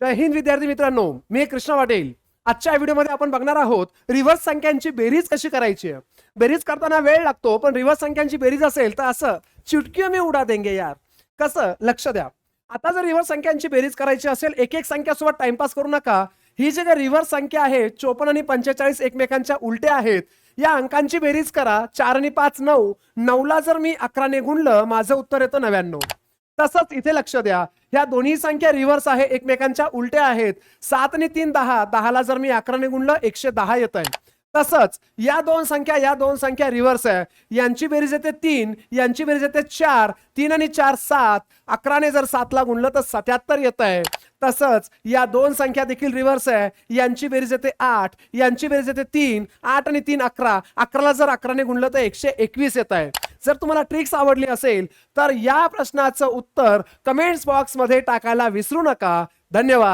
जय हिंद विद्यार्थी मित्रांनो. मी कृष्णा वाटेल आजच्या व्हिडिओमध्ये आपण बघणार आहोत रिव्हर्स संख्यांची बेरीज कशी करायची आहे? बेरीज करताना वेळ लागतो पण रिव्हर्स संख्यांची बेरीज असेल तर असं चिटकी मी उडा देंगे यार. कसं? लक्ष द्या. आता जर रिव्हर्स संख्यांची बेरीज करायची असेल एक एक संख्यासोबत टाइमपास करू नका. ही जी काही रिव्हर्स संख्या आहे चोपन्न आणि पंचेचाळीस एकमेकांच्या उलट्या आहेत या अंकांची बेरीज करा. चार आणि पाच नऊ. नऊला जर मी अकराने गुणलं माझं उत्तर येतं नव्याण्णव. तसंच इथे लक्ष द्या. ह्या दोन्ही संख्या रिव्हर्स आहे एकमेकांच्या उलट्या आहेत. सात आणि तीन दहा दहाला जर मी अकराने गुणलं एकशे दहा येत आहे तसंच या दोन संख्या या दोन संख्या रिव्हर्स आहे. यांची बेरीज येते तीन यांची बेरीज येते चार तीन आणि चार सात. अकराने जर सातला गुणलं तर सत्याहत्तर येत आहे तसंच या दोन संख्या देखील रिव्हर्स आहे. यांची बेरीज येते आठ यांची बेरीज येते तीन आठ आणि तीन अकरा. अकराला जर अकराने गुणलं तर एकशे एकवीस येत आहे जर तुम्हाला ट्रिक्स आवडली असेल तर या प्रश्नाचं उत्तर कमेंट्स बॉक्समध्ये टाकायला विसरू नका. धन्यवाद.